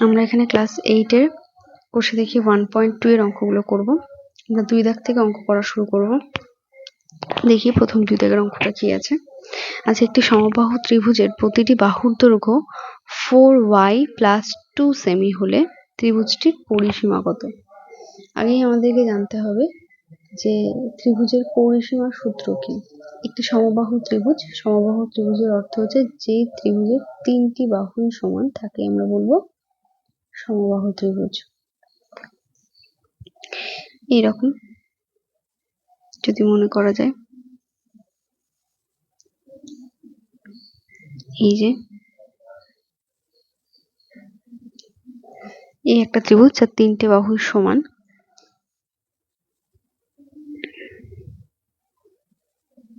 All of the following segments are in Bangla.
আমরা এখানে ক্লাস এইটের কোষে দেখি ওয়ান পয়েন্ট টু এর অঙ্কগুলো করব। আমরা দুই দাগ থেকে অঙ্ক করা শুরু করব। দেখি প্রথম দুই দাগের অঙ্কটা কি আছে। আচ্ছা একটি সমবাহু ত্রিভুজের প্রতিটি বাহুর দৈর্ঘ্য ফোর ওয়াই প্লাস টু সেমি হলে ত্রিভুজটির পরিসীমা কত। আগেই আমাদেরকে জানতে হবে যে ত্রিভুজের পরিসীমার সূত্র কি। একটি সমবাহু ত্রিভুজ, সমবাহু ত্রিভুজের অর্থ হচ্ছে যে ত্রিভুজের তিনটি বাহুই সমান থাকে। আমরা বলব সমবাহু ত্রিভুজ এইরকম, যদি মনে করা যায়। এই যে, এই একটা ত্রিভুজ যার তিনটে বাহু সমান।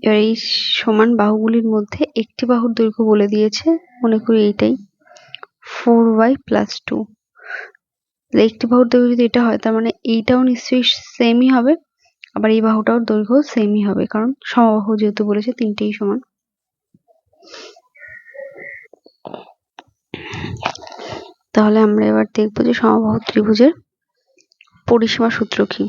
এবার এই সমান বাহুগুলির মধ্যে একটি বাহুর দৈর্ঘ্য বলে দিয়েছে। মনে করি এইটাই। ফোর ওয়াই প্লাস টু একটি বাহুর দৈর্ঘ্য যদি এটা হয়, তার মানে এইটাও নিশ্চয়ই সেমই হবে, আবার এই বাহুটাও দৈর্ঘ্য সেমই হবে, কারণ সমবাহু যেহেতু বলেছে, তিনটেই সমান। তাহলে আমরা এবার দেখব যে সমবাহু ত্রিভুজের পরিসীমা সূত্র কি।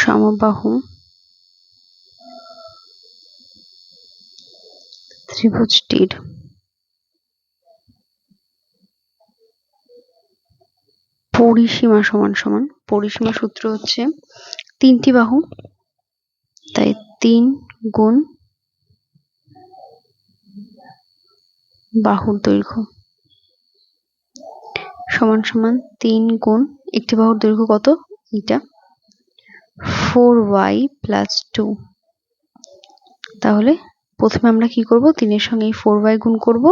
সমবাহু ত্রিভুজটির পরিসীমা সমান সমান। পরিসীমা সূত্র হচ্ছে তিনটি বাহু, তাই তিন গুণ বাহুর দৈর্ঘ্য। সমান সমান তিন গুণ একটি বাহুর দৈর্ঘ্য কত? এটা ফোর ওয়াই প্লাস টু। তাহলে প্রথমে আমরা কি করব? তিনের সঙ্গে এই ফোর ওয়াই গুণ করব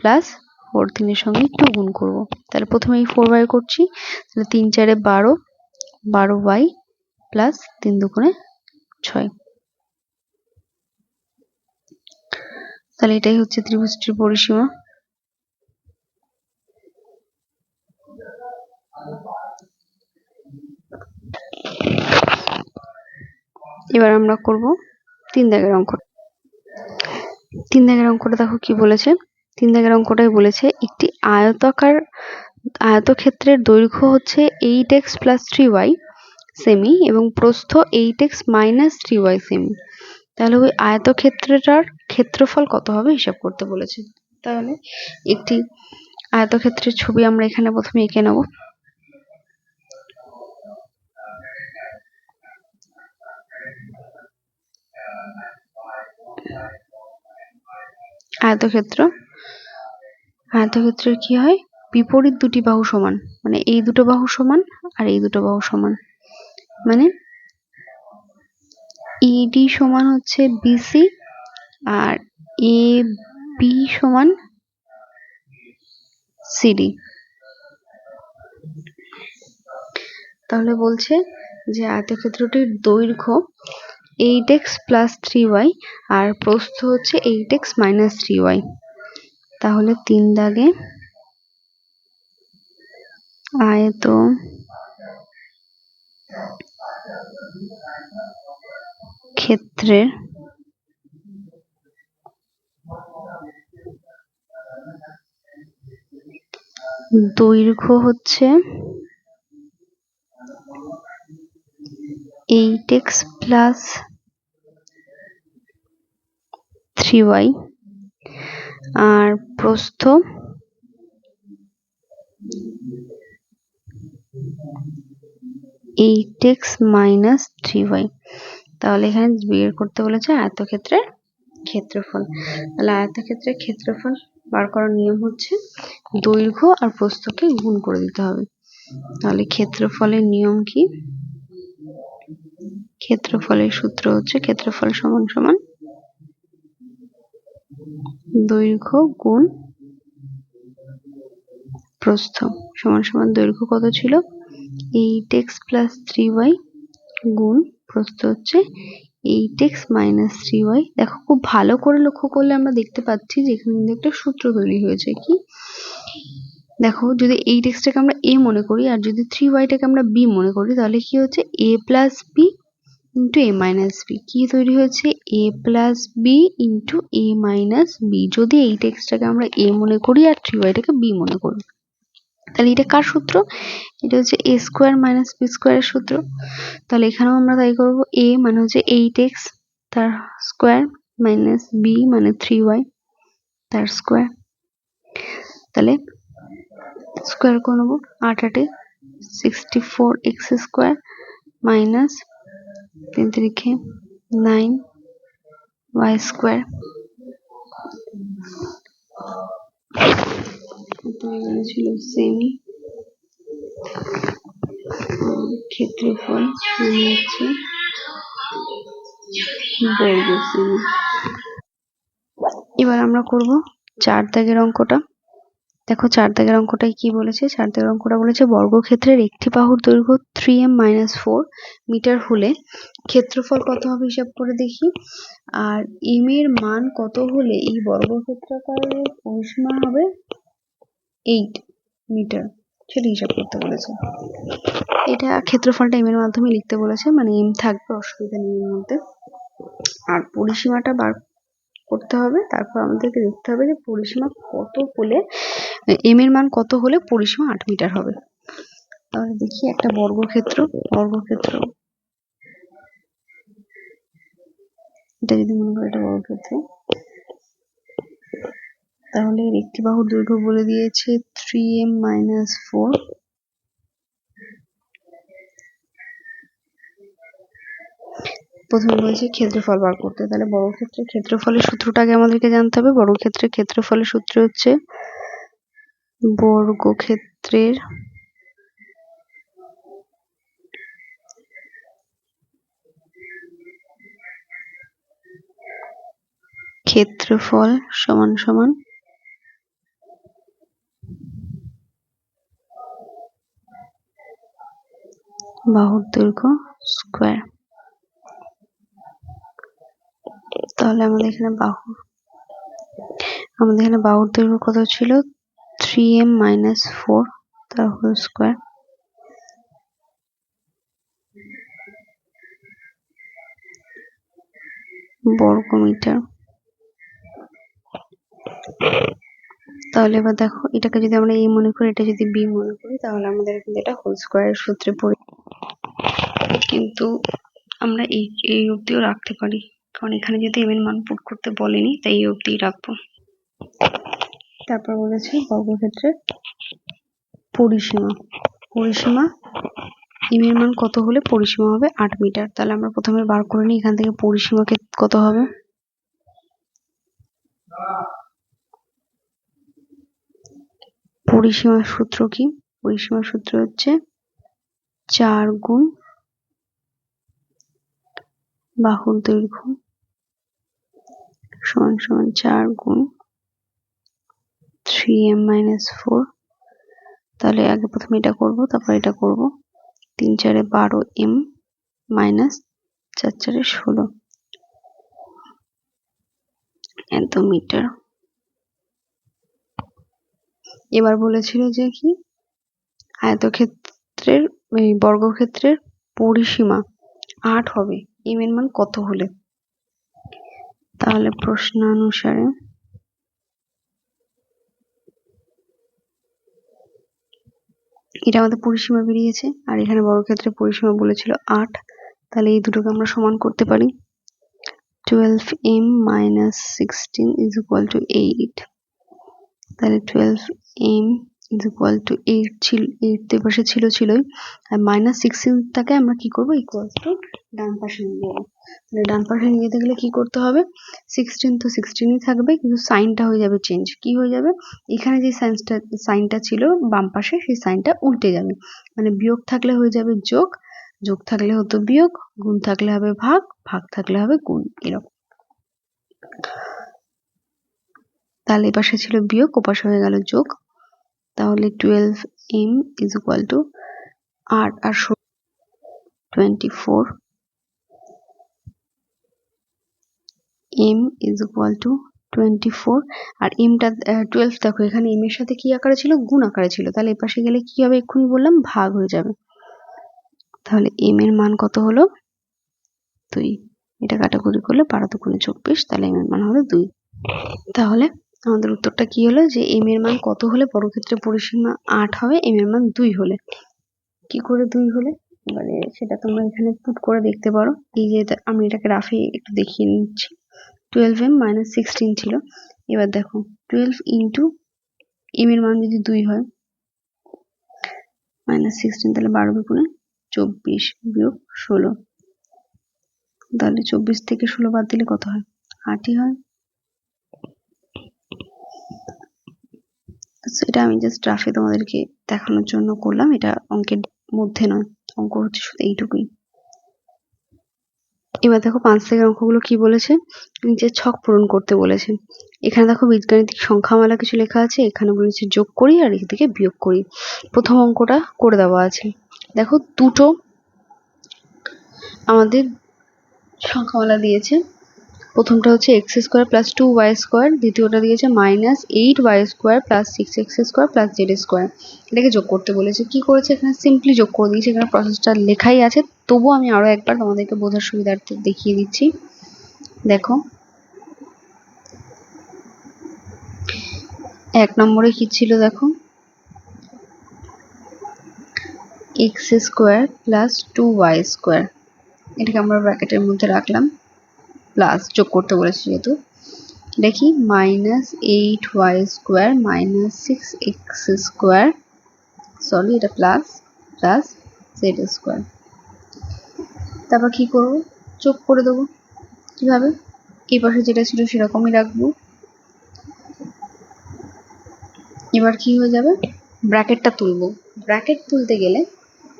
প্লাস ফোর তিনের সঙ্গে টু গুণ করব। তাহলে প্রথমে এই ফোর ওয়াই করছি, তাহলে তিন চারে বারো বারো ওয়াই প্লাস তিন দুগুণে ছয়। তাহলে এটাই হচ্ছে ত্রিভুজটির পরিসীমা। এবার আমরা করব তিন দাগের অঙ্ক। তিন দাগের অঙ্কটা দেখো কি বলেছে? তিন দাগের অঙ্কটাই বলেছে, একটি আয়তাকার, আয়তক্ষেত্রের দৈর্ঘ্য হচ্ছে eight X plus three Y semi এবং প্রস্থ eight X minus three Y semi তাহলে ওই আয়তক্ষেত্রটার ক্ষেত্রফল কত হবে হিসাব করতে বলেছে। তাহলে একটি আয়তক্ষেত্রের ছবি আমরা এখানে প্রথমে এঁকে নেব। আয়তক্ষেত্র। আয়তক্ষেত্রের কি হয়? বিপরীত দুটি বাহু সমান। মানে এই দুটো বাহু সমান আর এই দুটো বাহু সমান। মানে ইডি সমান হচ্ছে বিসি আর এ বি সমান সিডি তাহলে বলছে যে আয়তক্ষেত্রটির দৈর্ঘ্য eight X plus three Y আর প্রস্থ হচ্ছে eight X minus three Y তাহলে তিন দাগে আয়ত ক্ষেত্রের দৈর্ঘ্য হচ্ছে eight X plus three Y আর প্রস্থ eight X minus three Y. তাহলে এখানে বের করতে বলেছে আয়তক্ষেত্রের ক্ষেত্রফল। তাহলে আয়তক্ষেত্রের ক্ষেত্রফল বার করার নিয়ম হচ্ছে দৈর্ঘ্য আর প্রস্থকে গুণ করে দিতে হবে। তাহলে ক্ষেত্রফলের নিয়ম কি? ক্ষেত্রফলের সূত্র হচ্ছে ক্ষেত্রফল সমান সমান দৈর্ঘ্য গুণ প্রস্থ। সমান সমান দৈর্ঘ্য কত ছিল? Eight X plus three Y গুণ প্রস্থ হচ্ছে eight X minus three Y দেখো, খুব ভালো করে লক্ষ্য করলে আমরা দেখতে পাচ্ছি যে এখানে কিন্তু একটা সূত্র তৈরি হয়েছে কি? দেখো, যদি এইট এক্সটাকে আমরা এ মনে করি আর যদি থ্রি ওয়াইটাকে আমরা বি মনে করি, তাহলে কি হচ্ছে? A plus B into A minus B কি তৈরি হয়েছে? A plus B into A minus B যদি এই টেক্সটটাকে আমরা এ মনে করি আর থ্রি ওয়াইটাকে বি মনে করি, তাহলে এটা কার সূত্র? এটা হচ্ছে এ স্কোয়ার মাইনাস বি স্কোয়ারের সূত্র। তাহলে এখানেও আমরা তাই করব। এ মানে হচ্ছে এইট এক্স তার স্কোয়ার মাইনাস বি মানে থ্রি ওয়াই তার স্কোয়ার তাহলে স্কোয়ার করে নেব? আট আটে sixty four X square minus তিন তিরিখে নাইন ওয়াই স্কোয়ার। ছিল সেমি। ক্ষেত্রফল হচ্ছে বর্গ সেমি। এবার আমরা করব চার দাগের অঙ্কটা। দেখো চার দাগের অঙ্কটায় কি বলেছে? চার দাগের অঙ্কটা বলেছে বর্গক্ষেত্রের একটি বাহুর দৈর্ঘ্য three M minus four metre হলে ক্ষেত্রফল কত হবে হিসাব করে দেখি। আর এম এর মান কত হলে এই বর্গক্ষেত্রাকারের পরিসীমা হবে এইট মিটার সেটা হিসাব করতে বলেছে। এটা ক্ষেত্রফলটা এম এর মাধ্যমে লিখতে বলেছে মানে এম থাকবে অসুবিধা নেই এর মধ্যে। আর পরিসীমাটা বার করতে হবে, তারপর আমাদেরকে দেখতে হবে যে পরিসীমা কত হলে এম এর মান কত হলে পরিসীমা আট মিটার হবে? তাহলে দেখি একটা বর্গক্ষেত্র বর্গক্ষেত্র। এটা যদি মনে করি এটা বর্গক্ষেত্র। তাহলে এর একটি বাহুর দৈর্ঘ্য বলে দিয়েছে থ্রি এম মাইনাস ফোর প্রথমে বলেছে ক্ষেত্রফল বার করতে। তাহলে বর্গক্ষেত্রের ক্ষেত্রফলের সূত্রটা আগে আমাদেরকে জানতে হবে। বর্গক্ষেত্রের ক্ষেত্রফলের সূত্র হচ্ছে বর্গক্ষেত্রের ক্ষেত্রফল সমান সমান বাহুর দৈর্ঘ্য স্কোয়ার। তাহলে আমাদের এখানে বাহু, আমাদের এখানে বাহুর দৈর্ঘ্য কত ছিল? থ্রি এম মাইনাস ফোর তার হোল স্কোয়ার বর্গ মিটার তাহলে এবার দেখো, এটাকে যদি আমরা এ মনে করি, এটা যদি বি মনে করি, তাহলে আমাদের কিন্তু এটা হোল স্কোয়ারের সূত্রে পড়ে কিন্তু আমরা এই এই অবধিও রাখতে পারি। কারণ এখানে যদি এম এর মান পুট করতে বলেনি, তাই এই অবধি রাখব। তারপর বলেছে বর্গক্ষেত্রের পরিসীমা। পরিসীমা এম এর মান কত হলে পরিসীমা হবে? আট মিটার। তাহলে আমরা প্রথমে বার করে নিই এখান থেকে পরিসীমাকে কত হবে? পরিসীমার সূত্র কি? পরিসীমার সূত্র হচ্ছে চার গুণ বাহুর দৈর্ঘ্য সমান সমান চার গুণ থ্রি এম মাইনাস ফোর তাহলে আগে প্রথমে এটা করব, তারপর এটা করব। তিন চারে বারো এম মাইনাস চার চারে ষোলো। এত মিটার। এবার বলেছিল যে কি? আয়তক্ষেত্রের, এই বর্গক্ষেত্রের পরিসীমা আট হবে। এম এর মান কত হলে? তাহলে প্রশ্নানুসারে এটা আমাদের পরিসীমা বেরিয়েছে। আর এখানে বড় ক্ষেত্রে পরিসীমা বলেছিল আট। তাহলে এই দুটোকে আমরা সমান করতে পারি। Twelve M minus sixteen is equal to eight তাহলে twelve M is equal to eight ছিল এইট তো পাশে ছিল, ছিলই। আর মাইনাস সিক্সটিনটাকে আমরা কি করব? ইকুয়াল টু ডান পাশে নিয়ে যাব তাহলে ডান পাশে নিয়ে যেতে গেলে কি করতে হবে? সিক্সটিন তো সিক্সটিনই থাকবে, কিন্তু সাইনটা হয়ে যাবে চেঞ্জ কি হয়ে যাবে? এখানে যে সাইন্সটা, সাইনটা ছিল বাম পাশে, সেই সাইনটা উল্টে যাবে। মানে বিয়োগ থাকলে হয়ে যাবে যোগ যোগ থাকলে হতো বিয়োগ, গুণ থাকলে হবে ভাগ ভাগ থাকলে হবে গুণ, এরকম। তাহলে এ পাশে ছিল বিয়োগ ও পাশে হয়ে গেল যোগ। তাহলে twelve M is equal to আট আর twenty four M is equal to twenty four আর এমটা টুয়েলভ দেখো, এখানে এম এর সাথে কি আকারে ছিল? গুণ আকারে ছিল। তাহলে এ পাশে গেলে কি হবে? এক্ষুনি বললাম ভাগ হয়ে যাবে। তাহলে এম এর মান কত হলো? দুই। এটা কাটাকুটি করলে বারো দুগুণে চব্বিশ, তাহলে এম এর মান হলো দুই। তাহলে আমাদের উত্তরটা কি হলো? যে এম এর মান কত হলে বর্গক্ষেত্রের পরিসীমা আট হবে? এম এর মান দুই হলে। কি করে দুই হলে? এবারে সেটা তোমরা এখানে পুট করে দেখতে পারো। এই যে আমি এটাকে রাফে একটু দেখিয়ে নিচ্ছি। টুয়েলভ এম মাইনাস সিক্সটিন ছিল। এবার দেখো টুয়েলভ ইন্টু এম এর মান যদি দুই হয় মাইনাস সিক্সটিন তাহলে বারো দুগুণে চব্বিশ বিয়োগ ষোলো। তাহলে চব্বিশ থেকে ষোলো বাদ দিলে কত হয়? আটই হয়। এটা আমি জাস্ট রাফে তোমাদেরকে দেখানোর জন্য করলাম। এটা অঙ্কের মধ্যে নয়, অঙ্ক হচ্ছে শুধু এইটুকুই। এবার দেখো পাঁচ থেকে অঙ্কগুলো কি বলেছে? নিচে ছক পূরণ করতে বলেছে। এখানে দেখো বীজগাণিতিক সংখ্যামালা কিছু লেখা আছে, এখানে বলেছে যোগ করি আর এদিকে বিয়োগ করি। প্রথম অঙ্কটা করে দেওয়া আছে। দেখো দুটো আমাদের সংখ্যামালা দিয়েছে। প্রথমটা হচ্ছে X square plus two Y square দ্বিতীয়টা দিয়েছে minus eight Y square plus six X square plus Z square এটাকে যোগ করতে বলেছে। কি করেছে এখানে? সিম্পলি যোগ করে দিয়েছে। এখানে প্রসেসটা লেখাই আছে। তবুও আমি আরও একবার তোমাদেরকে বোঝার সুবিধার্থে দেখিয়ে দিচ্ছি। দেখো। এক নম্বরে কি ছিল দেখো? X square plus two Y square এটাকে আমরা ব্র্যাকেটের মধ্যে রাখলাম। প্লাস যোগ করতে বলেছি যেহেতু। দেখি minus eight Y square minus six X square sorry এটা প্লাস প্লাস জেড স্কোয়ার তারপর কি করব? যোগ করে দেবো। কীভাবে? এই পাশে যেটা ছিল সেরকমই রাখব। এবার কি হয়ে যাবে? ব্র্যাকেটটা তুলবো। ব্র্যাকেট তুলতে গেলে,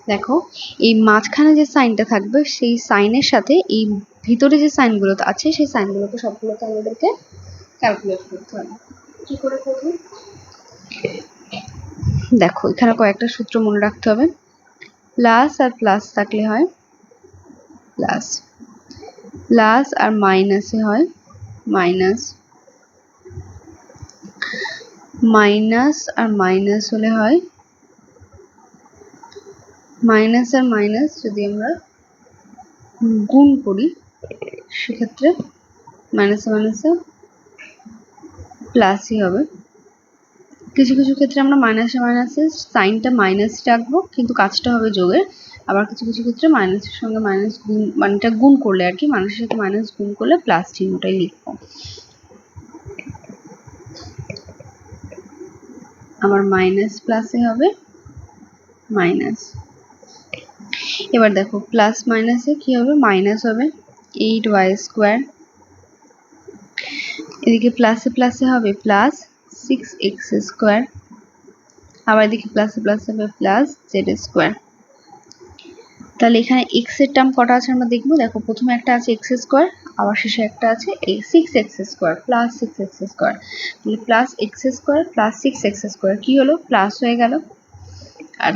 দেখো, এই মাঝখানে যে সাইনটা থাকবে, সেই সাইনের সাথে এই ভিতরে যে সাইনগুলো আছে, সেই সাইনগুলোকে সবগুলোকে আমাদেরকে ক্যালকুলেট করতে হবে। কি করে করব? দেখো, এখানে কয়েকটা সূত্র মনে রাখতে হবে। প্লাস আর প্লাস থাকলে হয় প্লাস প্লাস আর মাইনাসে হয় মাইনাস মাইনাস আর মাইনাস হলে হয় মাইনাস আর মাইনাস যদি আমরা গুণ করি সেক্ষেত্রে মাইনাসে মাইনাসে প্লাসই হবে। কিছু কিছু ক্ষেত্রে আমরা মাইনাসে মাইনাসে সাইনটা মাইনাস রাখব কিন্তু কাজটা হবে যোগের। আবার কিছু কিছু ক্ষেত্রে মাইনাসের সঙ্গে মাইনাস গুণ মানেটা গুণ করলে আর কি মাইনাসের সাথে মাইনাস গুণ করলে প্লাস চিহ্নটাই লিখব। আবার মাইনাস প্লাসে হবে মাইনাস এবার দেখো প্লাস মাইনাসে কি হবে? মাইনাস হবে। Eight Y square. এদিকে প্লাসে প্লাসে হবে প্লাস সিক্স এক্স স্কোয়ার আবার এদিকে প্লাসে প্লাসে হবে প্লাস জেড স্কোয়ার তাহলে এখানে এক্সের টার্ম কটা আছে আমরা দেখব। দেখো, প্রথমে একটা আছে এক্স স্কোয়ার আবার শেষে একটা আছে six X square plus six X square তাহলে plus X square plus six X square কি হলো? প্লাস হয়ে গেল। আর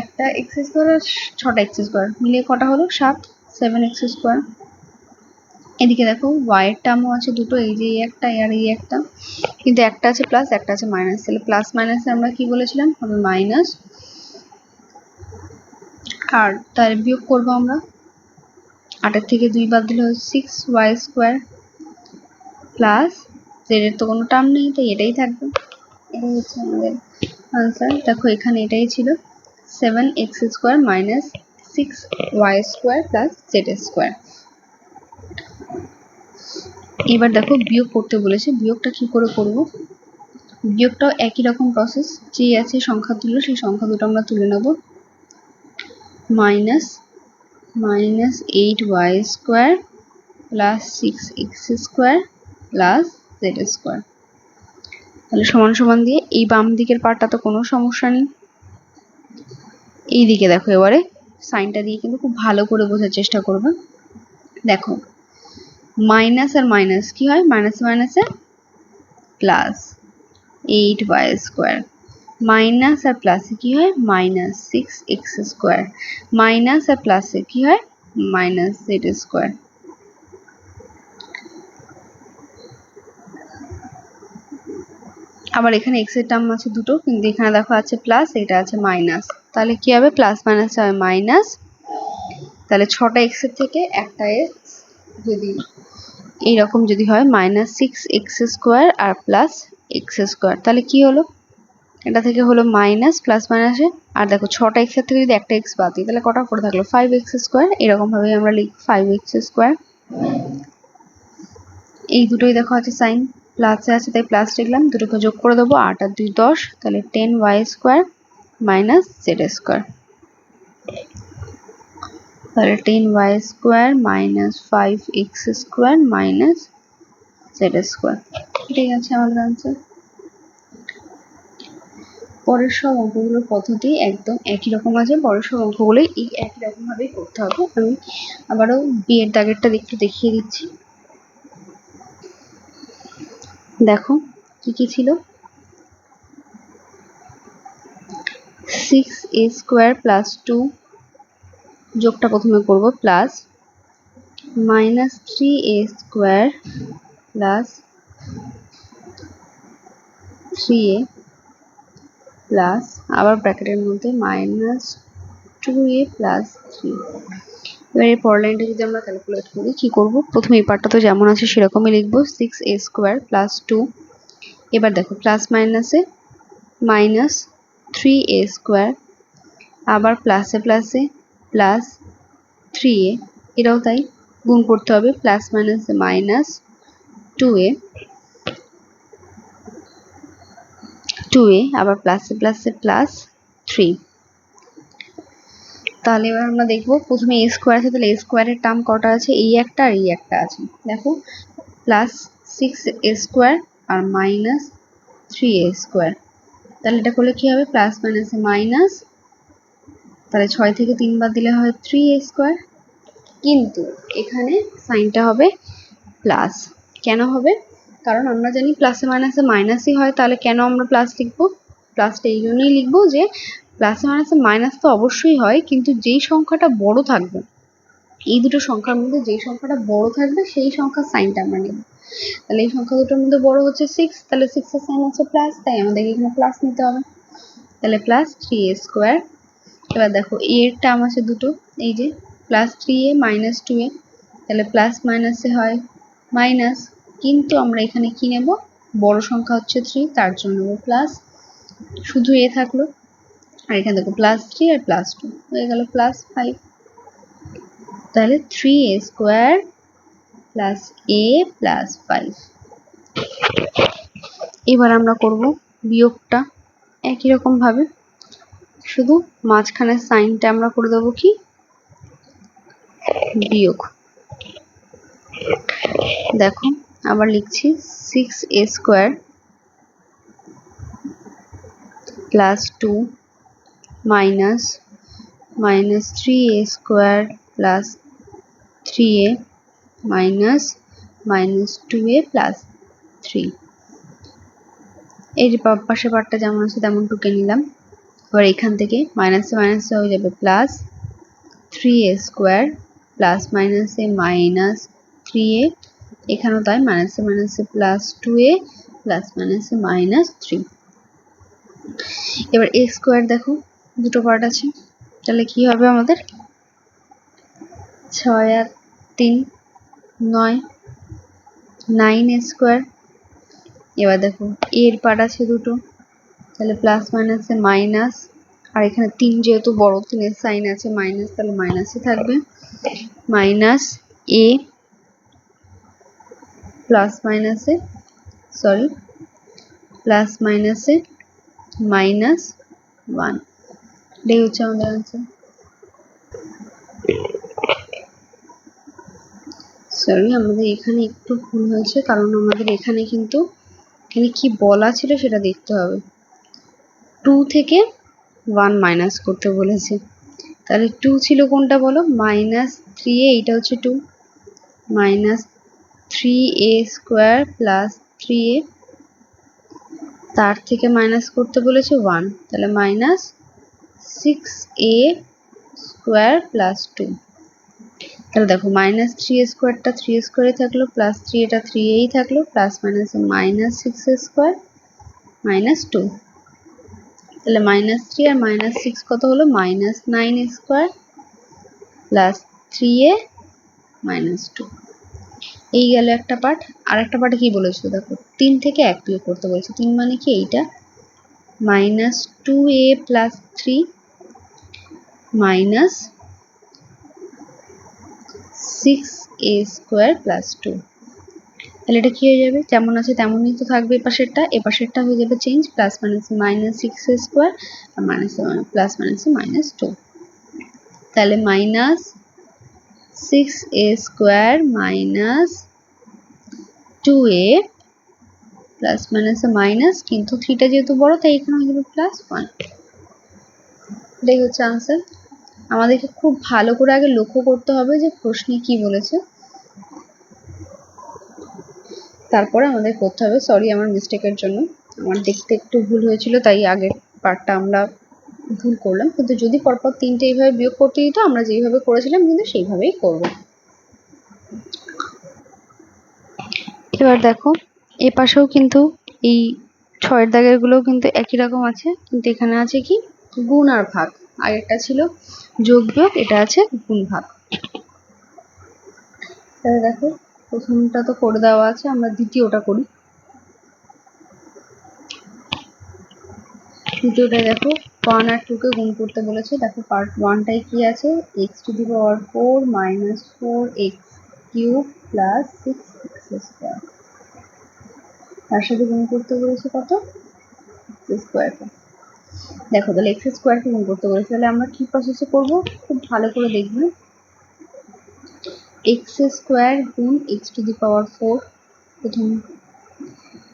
একটা এক্স স্কোয়ার আর ছটা এক্স স্কোয়ার মিলিয়ে কটা হলো? সাত সেভেন এক্স স্কোয়ার এদিকে দেখো ওয়াইয়ের টার্মও আছে দুটো, এই যে একটা, আর এই একটা। কিন্তু একটা আছে প্লাস একটা আছে মাইনাস তাহলে প্লাস মাইনাসে আমরা কি বলেছিলাম? হবে মাইনাস আর তার বিয়োগ করব আমরা। আটের থেকে দুই বাদ দিলে হচ্ছে সিক্স ওয়াই স্কোয়ার প্লাস জেডের তো কোনো টার্ম নেই, তাই এটাই থাকবে। এটাই হচ্ছে আমাদের আনসার দেখো, এখানে এটাই ছিল। Seven X square minus six Y square plus Z square এবার দেখো বিয়োগ করতে বলেছে। বিয়োগটা কি করে করব? বিয়োগটাও একই রকম প্রসেস যে আছে সংখ্যা তুলো, সেই সংখ্যা দুটো আমরা তুলে নেব। Minus minus eight Y square plus six X square plus Z square তাহলে সমান সমান দিয়ে এই বাম দিকের পার্টটা তো কোনো সমস্যা নেই। এই দিকে দেখো এবারে সাইনটা দিয়ে কিন্তু খুব ভালো করে বোঝার চেষ্টা করবে। দেখো মাইনাস আর মাইনাস, কি হয়? মাইনাস মাইনাসে plus eight Y square minus আর প্লাসে কি হয়? Minus six X square minus আর প্লাসে কি হয়? মাইনাস জেড স্কোয়ার আবার এখানে এক্সের টার্ম আছে দুটো, কিন্তু এখানে দেখো আছে প্লাস এটা আছে মাইনাস তাহলে কি হবে? প্লাস মাইনাস হবে মাইনাস তাহলে ছটা এক্সের থেকে একটা এক্স যদি এইরকম যদি হয় মাইনাস সিক্স এক্স স্কোয়ার আর প্লাস এক্স স্কোয়ার তাহলে কি হলো? এটা থেকে হলো মাইনাস প্লাস মাইনাসে আর দেখো, ছটা এক্সের থেকে যদি একটা এক্স বাদ দিই, তাহলে কটা করে থাকল? ফাইভ এক্স স্কোয়ার এরকমভাবে আমরা লিখি ফাইভ এক্স স্কোয়ার এই দুটোই দেখো আছে সাইন প্লাসে আছে, তাই প্লাস লিখলাম। দুটোকে যোগ করে দেবো, আট আর দুই দশ। তাহলে ten Y square minus Z square তাহলে ten Y square minus five X square minus Z square ঠিক আছে আমাদের আনসার পরের সব অঙ্কগুলোর পদ্ধতি একদম একই রকম আছে। পরের সব অঙ্কগুলোই এই একই রকমভাবেই করতে হবে। আমি আবারও বিয়ের দাগেরটা একটু দেখিয়ে দিচ্ছি। দেখো কি কি ছিল? Six A square plus two যোগটা প্রথমে করব plus minus three A square plus three A plus আবার ব্র্যাকেটের মধ্যে minus two A plus three এবার এই পর লাইনটা যদি আমরা ক্যালকুলেট করি, কি করব? প্রথমে এই পার্টটা তো যেমন আছে সেরকমই লিখব six A square plus two এবার দেখো প্লাস মাইনাসে মাইনাস থ্রি এ স্কোয়ার আবার প্লাসে প্লাসে প্লাস থ্রি এ এটাও তাই গুণ করতে হবে প্লাস মাইনাসে minus two A two A আবার প্লাসে প্লাসে প্লাস থ্রি তাহলে এবার আমরা দেখব প্রথমে এ স্কোয়ার আছে, তাহলে এ স্কোয়ারের টার্ম কটা আছে? এই একটা আর এই একটা আছে। দেখো প্লাস সিক্স এ স্কোয়ার আর মাইনাস থ্রি এ স্কোয়ার তাহলে এটা করলে কী হবে? প্লাস মাইনাসে মাইনাস তাহলে ছয় থেকে তিনবার দিলে হয় থ্রি এ স্কোয়ার কিন্তু এখানে সাইনটা হবে প্লাস কেন হবে? কারণ আমরা জানি প্লাসে মাইনাসে মাইনাসই হয়, তাহলে কেন আমরা প্লাস লিখব? প্লাসটা এই জন্যই লিখব যে প্লাসে মাইনাসে মাইনাস তো অবশ্যই হয়, কিন্তু যেই সংখ্যাটা বড় থাকবে, এই দুটো সংখ্যার মধ্যে যেই সংখ্যাটা বড় থাকবে, সেই সংখ্যার সাইনটা আমরা নেব। তাহলে এই সংখ্যা দুটোর মধ্যে বড় হচ্ছে সিক্স তাহলে সিক্সের সাইন হচ্ছে প্লাস তাই আমাদেরকে এখানে প্লাস নিতে হবে। তাহলে প্লাস থ্রি এ স্কোয়ার এবার দেখো এর টার্ম আছে দুটো, এই যে plus three A minus two A, তাহলে প্লাস মাইনাসে হয় মাইনাস কিন্তু আমরা এখানে কি নেব? বড় সংখ্যা হচ্ছে থ্রি তার জন্য নেব প্লাস শুধু এ থাকল, আর এখানে দেখো প্লাস থ্রি আর প্লাস টু হয়ে গেল প্লাস ফাইভ তাহলে three a square plus a plus five এবার আমরা করব বিয়োগটা একই রকম ভাবে। শুধু মাঝখানে সাইনটা আমরা করে দেবো কি? বিয়োগ। দেখো, আবার লিখছি six a square plus two minus minus three a square plus three a minus minus two a plus three এই যে পাশে পার্টটা যেমন আছে, তেমন টুকে নিলাম। এবার এখান থেকে মাইনাসে মাইনাসে হয়ে যাবে plus three a square plus মাইনাসে মাইনাস থ্রি এ এখানেও তাই মাইনাসে মাইনাসে প্লাস টু এ প্লাস মাইনাসে মাইনাস থ্রি এবার এ স্কোয়ার দেখো, দুটো পার্ট আছে, তাহলে কি হবে আমাদের? ছয় আর তিন, নয় নাইন স্কোয়ার এবার দেখো এর পার্ট আছে দুটো। তাহলে প্লাস মাইনাসে মাইনাস আর এখানে তিন যেহেতু বড় তিনের সাইন আছে মাইনাস তাহলে মাইনাসই থাকবে। মাইনাস এ প্লাস মাইনাসে সরি প্লাস মাইনাসে মাইনাস ওয়ান এটাই হচ্ছে আমাদের আনসার সরি আমাদের এখানে একটু ভুল হয়েছে, কারণ আমাদের এখানে কিন্তু এখানে কি বলা ছিল সেটা দেখতে হবে। টু থেকে ওয়ান মাইনাস করতে বলেছে। তাহলে টু ছিল কোনটা বলো? মাইনাস থ্রি এ এইটা হচ্ছে two minus three a square plus three a তার থেকে মাইনাস করতে বলেছে ওয়ান তাহলে minus six a square plus two তাহলে দেখো মাইনাস থ্রি স্কোয়ারটা থ্রি স্কোয়ারে থাকল প্লাস থ্রি এটা থ্রি এই থাকল plus minus minus six square minus two তাহলে মাইনাস থ্রি আর মাইনাস সিক্স কত হলো? Minus nine square plus three a minus two এই গেল একটা পার্ট আর একটা পার্টে কি বলেছিল? দেখো, তিন থেকে এক বিয়োগ করতে বলেছে। তিন মানে কি? এইটা। Minus two a plus three minus six a square plus two তাহলে এটা কি হয়ে যাবে? যেমন আছে তেমনই তো থাকবে এপাশেরটা এপাশেরটা হয়ে যাবে change plus minus minus six square আর minus plus minus minus two তাহলে minus six a square minus two a plus মাইনাসে মাইনাস কিন্তু থ্রিটা যেহেতু বড়, তাই এখানে হয়ে যাবে প্লাস ওয়ান এটাই হচ্ছে আনসার আমাদেরকে খুব ভালো করে আগে লক্ষ্য করতে হবে যে প্রশ্নে কি বলেছে। তারপরে আমাদের করতে হবে। সরি আমার মিস্টেকের জন্য। আমার দেখতে একটু ভুল হয়েছিল, তাই আগের পার্টটা আমরা ভুল করলাম। কিন্তু যদি পরপর তিনটে এইভাবে বিয়োগ করতে দিত আমরা যেইভাবে করেছিলাম, কিন্তু সেইভাবেই করব। এবার দেখো, এ পাশেও কিন্তু এই ছয়ের দাগেরগুলোও কিন্তু একই রকম আছে। কিন্তু এখানে আছে কি? গুণ আর ভাগ। আগেরটা ছিল যোগ বিয়োগ, এটা আছে গুণ ভাগ। দেখো প্রথমটা তো করে দেওয়া আছে, আমরা দ্বিতীয়টা করি। দ্বিতীয়টা দেখো ওয়ান আর টুকে গুণ করতে বলেছে। দেখো পার্ট ওয়ানটাই কি আছে? X to the power four minus four x cube plus six x square তার সাথে গুণ করতে বলেছে কত? এক্স স্কোয়ারকে দেখো, তাহলে এক্স স্কোয়ারকে গুণ করতে বলেছে। তাহলে আমরা কি প্রসেসে করব? খুব ভালো করে দেখবে। এক্স স্কোয়ার গুণ x to the power four, প্রথম,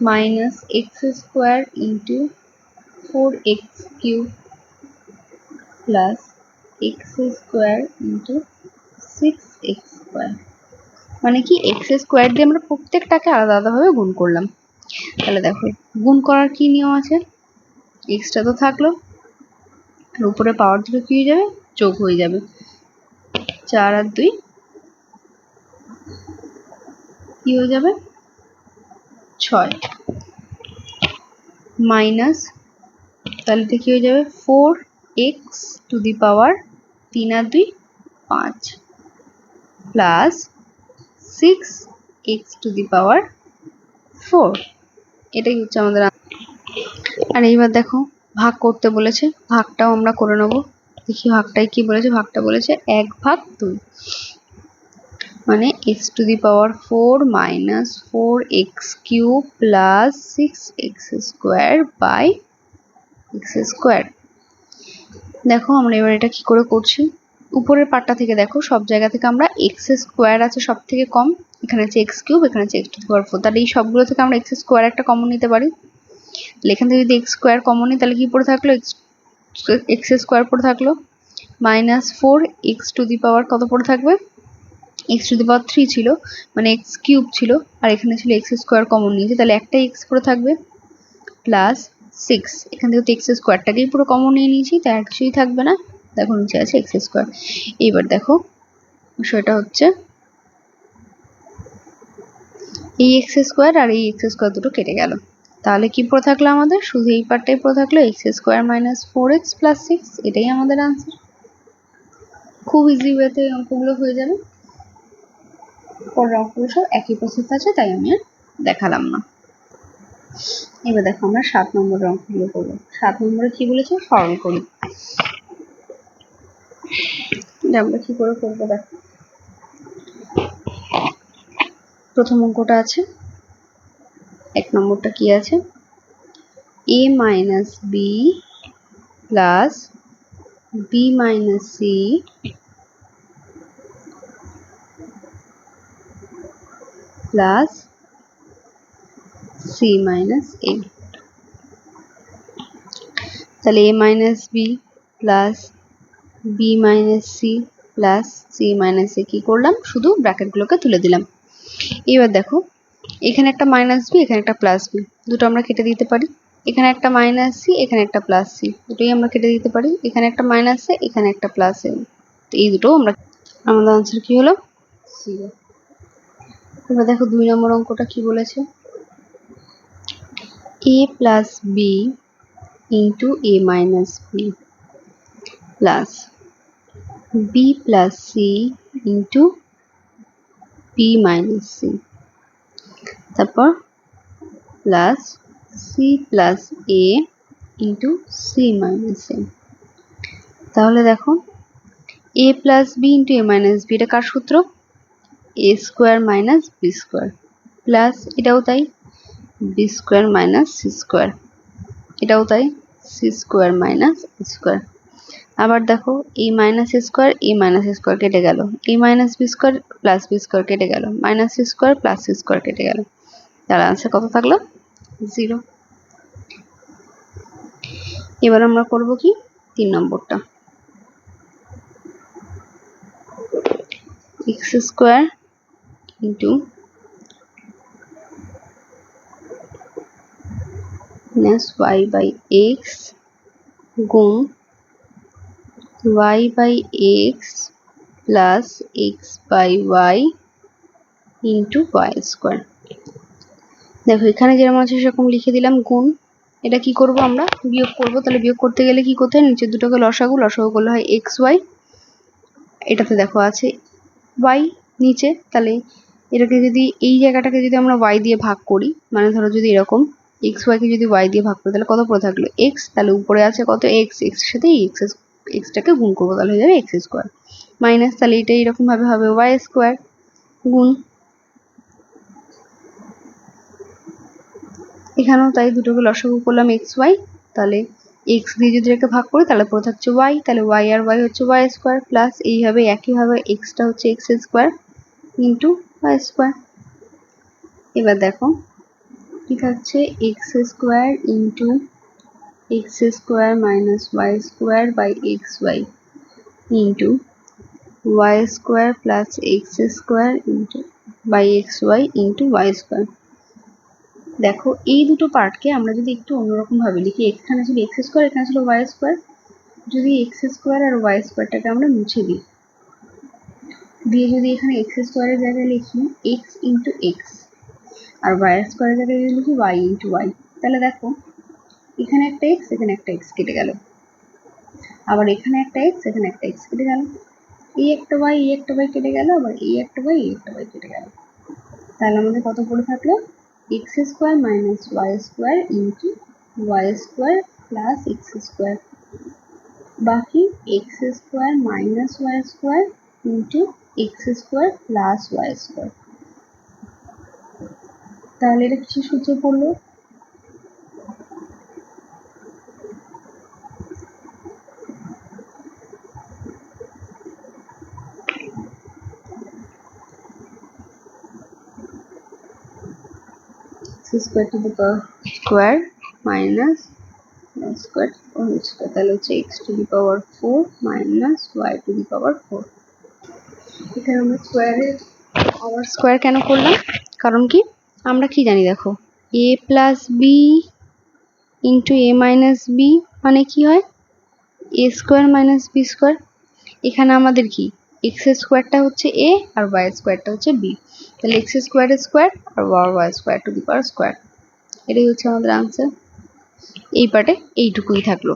minus x square into four x cube plus x square into six x square. মানে কি, এক্স স্কোয়ার দিয়ে আমরা প্রত্যেকটাকে আলাদা আলাদাভাবে গুণ করলাম। তাহলে দেখো, গুণ করার কি নিয়ম আছে? এক্সট্রা তো থাকল উপরে পাওয়ার দুটো কি হয়ে যাবে? যোগ হয়ে যাবে। চার আর দুই কি হয়ে যাবে? ছয়। মাইনাস, তাহলে কি হয়ে যাবে? Four x to the power তিন আর দুই, পাঁচ। Plus six x to the power four. এটাই হচ্ছে আমাদের আর এইবার দেখো, ভাগ করতে বলেছে। ভাগটাও আমরা করে নেব। দেখি ভাগটাই কি বলেছে? ভাগটা বলেছে এক ভাগ দুই। মানে x to the power four minus four x cube plus six x square by x square দেখো আমরা এবার এটা কি করে করছি? উপরের পার্টটা থেকে দেখো, সব জায়গা থেকে আমরা এক্স স্কোয়ার আছে সব থেকে কম, এখানে আছে এক্স কিউব এখানে আছে এক্স টু পাওয়ার ফোর তাহলে এই সবগুলো থেকে আমরা এক্স স্কোয়ার একটা কমন নিতে পারি। তাহলে এখান থেকে যদি এক্স স্কোয়ার কমন নিই, তাহলে কি পড়ে থাকল? এক্স এক্স স্কোয়ার পড়ে থাকল। Minus four x to the power কত পড়ে থাকবে? X to the power three ছিল মানে এক্স কিউব ছিল, আর এখানে ছিল এক্স স্কোয়ার কমন নিয়েছে, তাহলে একটাই এক্স পড়ে থাকবে প্লাস সিক্স এখান থেকে তো এক্স স্কোয়ারটাকেই পুরো কমন নিয়ে নিয়েছি, তাই আর কিছুই থাকবে না। দেখো, নিচে আছে এক্স স্কোয়ার এইবার দেখো, বিষয়টা হচ্ছে, এই এক্স স্কোয়ার আর এই এক্স স্কোয়ার দুটো কেটে গেল। তাহলে কি পড়ে থাকল আমাদের? শুধু এই পার্টটাই পড়ে থাকল x square minus four x plus six এটাই আমাদের আনসার খুব ইজি ওয়েতে অঙ্কগুলো হয়ে যাবে। পরের সব একই প্রসেস আছে, তাই আমি দেখালাম না। এবার দেখো আমরা সাত নম্বরের অঙ্কগুলো করব। সাত নম্বরে কি বলেছে? সরল করি। আমরা কি করে করব দেখো। প্রথম অঙ্কটা আছে। এক নম্বরটা কি আছে? A minus b plus b minus c plus c minus a তাহলে a minus b plus b minus c plus c minus a কী করলাম? শুধু ব্র্যাকেটগুলোকে তুলে দিলাম। এবার দেখো, এখানে একটা মাইনাস বি এখানে একটা প্লাস বি দুটো আমরা কেটে দিতে পারি। এখানে একটা মাইনাস সি এখানে একটা প্লাস সি দুটোই আমরা কেটে দিতে পারি। এখানে একটা মাইনাস এ এখানে একটা প্লাস এ এই দুটো আমরা, আমাদের আনসার কি হলো? জিরো এবার দেখো দুই নম্বর অঙ্কটা কি বলেছে? A plus b into a minus b plus b plus c into b minus c তারপর plus c plus a into c minus a তাহলে দেখো a plus b into a minus b এটা কার সূত্র? A square minus b square plus এটাও তাই b square minus c square এটাও তাই সি স্কোয়ার মাইনাস স্কোয়ার আবার দেখো এই মাইনাস স্কোয়ার এই মাইনাস স্কোয়ার কেটে গেল। এই minus b square plus b square কেটে গেল। মাইনাস স্কোয়ার প্লাস স্কোয়ার কেটে গেল। তাহলে আনসার কত থাকল? জিরো এবার আমরা করব কি? তিন নম্বরটা। X square into minus y by x গুণ y by x plus x by y into y square দেখো, এখানে যেরকম আছে সেরকম লিখে দিলাম গুণ। এটা কি করব আমরা? বিয়োগ করব। তাহলে বিয়োগ করতে গেলে কি করতে হয়? নিচের দুটোকে লসাগু লসাগু করলে হয় এক্স ওয়াই এটাতে দেখো আছে ওয়াই নিচে, তাহলে এটাকে যদি, এই জায়গাটাকে যদি আমরা ওয়াই দিয়ে ভাগ করি মানে ধরো যদি এরকম এক্স ওয়াইকে যদি ওয়াই দিয়ে ভাগ করি, তাহলে কত পড়ে থাকল? এক্স তাহলে উপরে আছে কত? এক্স এক্সের সাথে এক্স এক্সটাকে গুণ করব, তাহলে হয়ে যাবে এক্স স্কোয়ার মাইনাস তাহলে এটা এরকমভাবে হবে ওয়াই স্কোয়ার গুণ। এখানেও তাই দুটোকে লসাগু করলাম এক্স ওয়াই তাহলে এক্স দিয়ে যদি এটাকে ভাগ করি, তাহলে পড়ে থাকছে ওয়াই তাহলে ওয়াই আর ওয়াই হচ্ছে ওয়াই স্কোয়ার প্লাস এইভাবে একইভাবে এক্সটা হচ্ছে x square into y square. এবার দেখো, কি থাকছে? X square into x square minus y square by x y into y square plus x square into by x y into y square. দেখো, এই দুটো পার্টকে আমরা যদি একটু অন্যরকম ভাবে লিখি, এখানে ছিল এক্স স্কোয়ার, এখানে ছিল ওয়াই স্কোয়ার, যদি এক্স স্কোয়ার আর ওয়াই স্কোয়ারটাকে আমরা মুছে দিই দিয়ে যদি এখানে এক্স স্কোয়ারের জায়গায় লিখি এক্স ইন্টু এক্স আর ওয়াই স্কোয়ারের জায়গায় যদি লিখি ওয়াই ইন্টু ওয়াই তাহলে দেখো, এখানে একটা এক্স এখানে একটা এক্স কেটে গেল। আবার এখানে একটা এক্স এখানে একটা এক্স কেটে গেল। এই একটা ওয়াই এই একটা ওয়াই কেটে গেল, আবার এই একটা ওয়াই এই একটা ওয়াই কেটে গেল। তাহলে আমাদের কত পড়ে থাকল? X square minus y square into y square plus x square বাকি x square minus y square into x square plus y square তাহলে এটা কিছু সূত্রে পড়ল square to the power square minus square whole square তাহলে হচ্ছে x to the power 4 minus y to the power 4 এখানে আমরা স্কোয়ারের আবার স্কোয়ার কেন করলাম? কারণ কি? আমরা কি জানি দেখো? A plus b into a minus b মানে কি হয়? A square minus b square এখানে আমাদের কি? এক্স স্কোয়ারটা হচ্ছে এ আর ওয়াই স্কোয়ারটা হচ্ছে বি তাহলে এক্স স্কোয়ার স্কোয়ার আর war y square to the power square এটাই হচ্ছে আমাদের আনসার এই পার্টে এইটুকুই থাকল।